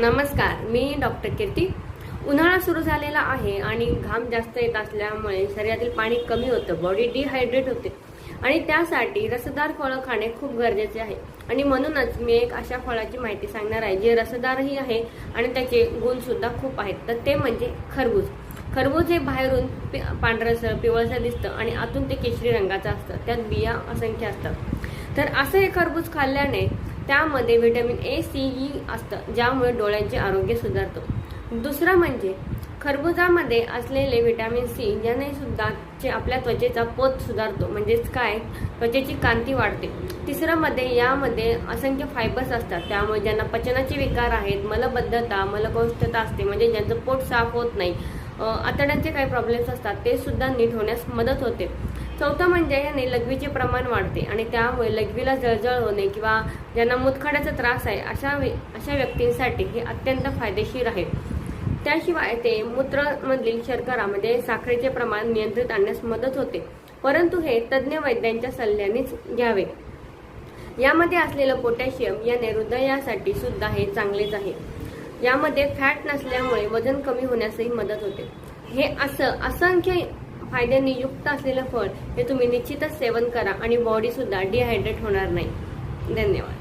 नमस्कार मी डॉक्टर कीर्ती. उन्हाळा सुरू झालेला आहे आणि घाम जास्त येत असल्यामुळे शरीरातील पाणी कमी होतं बॉडी डिहायड्रेट होते. आणि त्यासाठी रसदार फळं खाणे खूप गरजेचे आहे. आणि म्हणूनच मी एक अशा फळाची माहिती सांगणार आहे जे रसदारही आहे आणि त्याचे गुणसुद्धा खूप आहेत. तर ते म्हणजे खरबूज. खरबूज हे बाहेरून पि- पांढरसर पिवळसर दिसतं आणि आतून ते केशरी रंगाचं असतं. त्यात बिया असंख्य असतात. तर असं हे खरबूज खाल्ल्याने त्यामध्ये व्हिटॅमिन ए सी ई असतं ज्यामुळे डोळ्यांचे आरोग्य सुधारतं. दुसरं म्हणजे खरबुजामध्ये असलेले व्हिटॅमिन सी याने सुद्धा आपल्या त्वचेचा पोत सुधारतो म्हणजेच काय? त्वचेची कांती वाढते. तिसरं मध्ये यामध्ये असंख्य फायबर्स असतात त्यामुळे ज्यांना पचनाचे विकार आहेत मलबद्धता मलकौष्ठता असते म्हणजे ज्यांचं पोट साफ होत नाही आतड्यांचे काही प्रॉब्लेम्स असतात ते सुद्धा नीट होण्यास मदत होते. चौथं म्हणजे याने लघवीचे प्रमाण वाढते आणि त्यामुळे लघवीला जळजळ होणे किंवा ज्यांना मुतखड्याचा त्रास आहे अशा वे- अशा व्यक्तींसाठी हे अत्यंत फायदेशीर आहे. त्याशिवाय ते मूत्रमधील शर्करामध्ये साखरेचे प्रमाण नियंत्रित आणण्यास मदत होते. परंतु हे तज्ज्ञ वैद्यांच्या सल्ल्यानेच घ्यावे. यामध्ये असलेलं पोटॅशियम याने हृदयासाठी सुद्धा हे चांगलेच आहे. यामध्ये फॅट नसल्यामुळे वजन कमी होण्यासही मदत होते. हे असं असंख्य फायद्यांनी युक्त असलेलं फळ हे तुम्ही निश्चितच सेवन करा आणि बॉडी सुद्धा डिहायड्रेट होणार नाही. धन्यवाद.